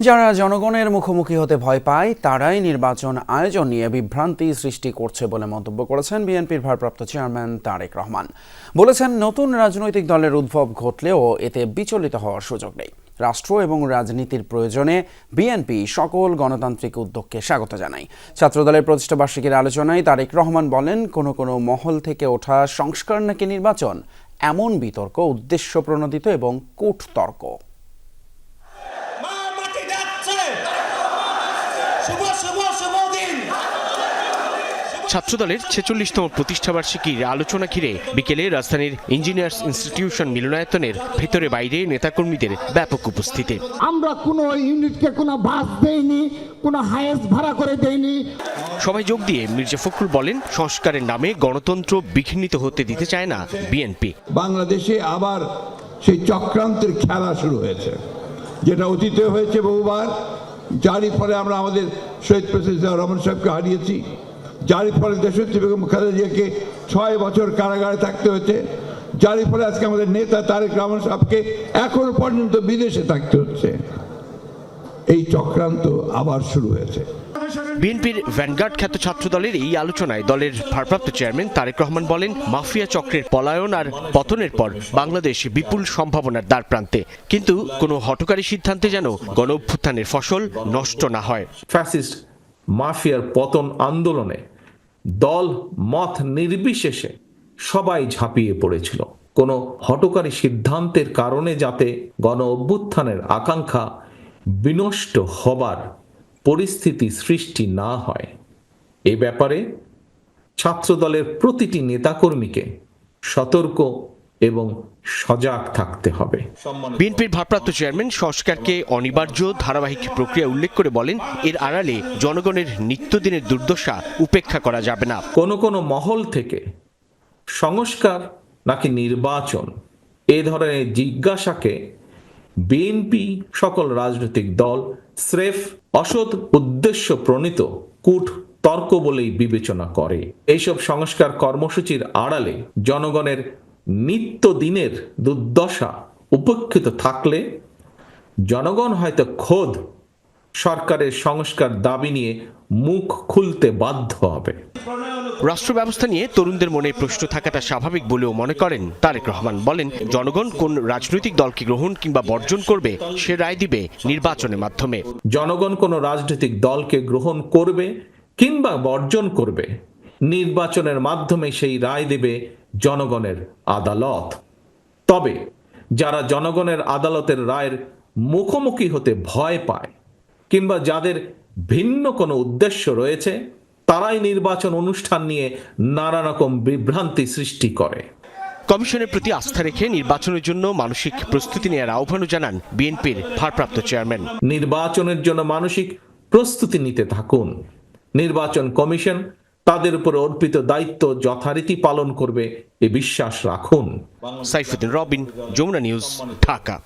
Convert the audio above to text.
যারা জনগণের মুখোমুখি হতে ভয় পায়, তারাই নির্বাচন আয়োজন নিয়ে বিভ্রান্তি সৃষ্টি করছে বলে মন্তব্য করেছেন বিএনপির ভারপ্রাপ্ত চেয়ারম্যান তারেক রহমান। বলেছেন, নতুন রাজনৈতিক দলের উদ্ভব ঘটলেও এতে বিচলিত হওয়ার সুযোগ নেই। রাষ্ট্র এবং রাজনীতির প্রয়োজনে বিএনপি সকল গণতান্ত্রিক উদ্যোগকে স্বাগত জানায়। ছাত্রদলের প্রতিষ্ঠা বার্ষিকীর আলোচনায় তারেক রহমান বলেন, কোনো কোনো মহল থেকে ওঠা সংস্কার নাকি নির্বাচন এমন বিতর্ক, উদ্দেশ্য প্রণোদিত এবং কূটতর্ক। ছাত্রদলের ছেচল্লিশতম প্রতিষ্ঠাবার্ষিকীর আলোচনা ঘিরে বিকেলে রাজধানীর ইঞ্জিনিয়ার্স ইনস্টিটিউশন মিলনায়তনের ভেতরে বাইরে নেতাকর্মীদের ব্যাপক উপস্থিতি। আমরা কোনো ইউনিটকে কোনো বাস দেইনি কোনো হায়েস্ট ভাড়া করে দেইনি। সবাই যোগ দিয়ে মির্জা ফখরুল বলেন সংস্কারের নামে গণতন্ত্র বিঘ্নিত হতে দিতে চায় না বিএনপি। বাংলাদেশে আবার সেই চক্রান্তের খেলা শুরু হয়েছে যেটা অতীতে হয়েছে বহুবার। যারই ফলে আমরা আমাদের শহীদ প্রেসিডেন্ট রহমান সাহেবকে হারিয়েছি, যারই ফলে দেশত্রী বেগম মুখার্জিয়াকে ছয় বছর কারাগারে থাকতে হয়েছে, যারই ফলে আজকে আমাদের নেতা তারেক রহমান সাহেবকে এখনও পর্যন্ত বিদেশে থাকতে হচ্ছে। এই চক্রান্ত আবার শুরু হয়েছে। বিএনপির ভ্যানগার্ড খ্যাত ছাত্র দলের এই আলোচনায় দলের ভারপ্রাপ্ত চেয়ারম্যান তারেক রহমান বলেন, মাফিয়া চক্রের পলায়ন আর পতনের পর বাংলাদেশ বিপুল সম্ভাবনার দ্বার প্রান্তে কিন্তু কোনো হটকারী সিদ্ধান্তে যেন গণ অভ্যুত্থানের ফসল নষ্ট না হয়। ফ্যাসিস্ট মাফিয়ার পতন আন্দোলনে দল মত নির্বিশেষে সবাই ঝাঁপিয়ে পড়েছিল। কোনো হটকারী সিদ্ধান্তের কারণে যাতে গণ অভ্যুত্থানের আকাঙ্ক্ষা বিনষ্ট হবার পরিস্থিতি সৃষ্টি না হয়। এ ব্যাপারে ছাত্রদলের প্রতিটি নেতাকর্মীকে সতর্ক এবং সজাগ থাকতে হবে। বিএনপির ভারপ্রাপ্ত চেয়ারম্যান সংস্কারকে অনিবার্য ধারাবাহিক প্রক্রিয়া উল্লেখ করে বলেন এর আড়ালে জনগণের নিত্যদিনের দুর্দশা উপেক্ষা করা যাবে না। কোনো কোনো মহল থেকে সংস্কার নাকি নির্বাচন এ ধরনের জিজ্ঞাসাকে বিএনপি সকল রাজনৈতিক দল স্রেফ অসৎ উদ্দেশ্য প্রণীত, কূট তর্ক বলেই বিবেচনা করে। এইসব সংস্কার কর্মসূচির আড়ালে জনগণের নিত্যদিনের দুর্দশা উপেক্ষিত থাকলে জনগণ হয়তো খোদ সরকারের সংস্কার দাবি নিয়ে মুখ খুলতে বাধ্য হবে। রাষ্ট্র ব্যবস্থা নিয়ে তরুণদের মনে প্রশ্ন থাকাটা স্বাভাবিক বলেও মনে করেন তারেক রহমান। বলেন জনগণ কোন রাজনৈতিক দলকে গ্রহণ কিংবা বর্জন করবে সে রায় দিবে নির্বাচনের মাধ্যমে। জনগণ কোন রাজনৈতিক দলকে গ্রহণ করবে কিংবা বর্জন করবে নির্বাচনের মাধ্যমে সেই রায় দেবে জনগণের আদালত। তবে যারা জনগণের আদালতের রায়ের মুখোমুখি হতে ভয় পায় কিংবা যাদের ভিন্ন কোনো উদ্দেশ্য রয়েছে তারাই নির্বাচন অনুষ্ঠান নিয়ে নানা রকম বিভ্রান্তি সৃষ্টি করে। কমিশনের প্রতি আস্থা রেখে নির্বাচনের জন্য মানসিক প্রস্তুতি নেওয়ার আহ্বানও জানান বিএনপির ভারপ্রাপ্ত চেয়ারম্যান। নির্বাচনের জন্য মানসিক প্রস্তুতি নিতে থাকুন। নির্বাচন কমিশন তাদের উপর অর্পিত দায়িত্ব যথারীতি পালন করবে এ বিশ্বাস রাখুন। সাইফুদ্দিন রবিন যমুনা নিউজ ঢাকা।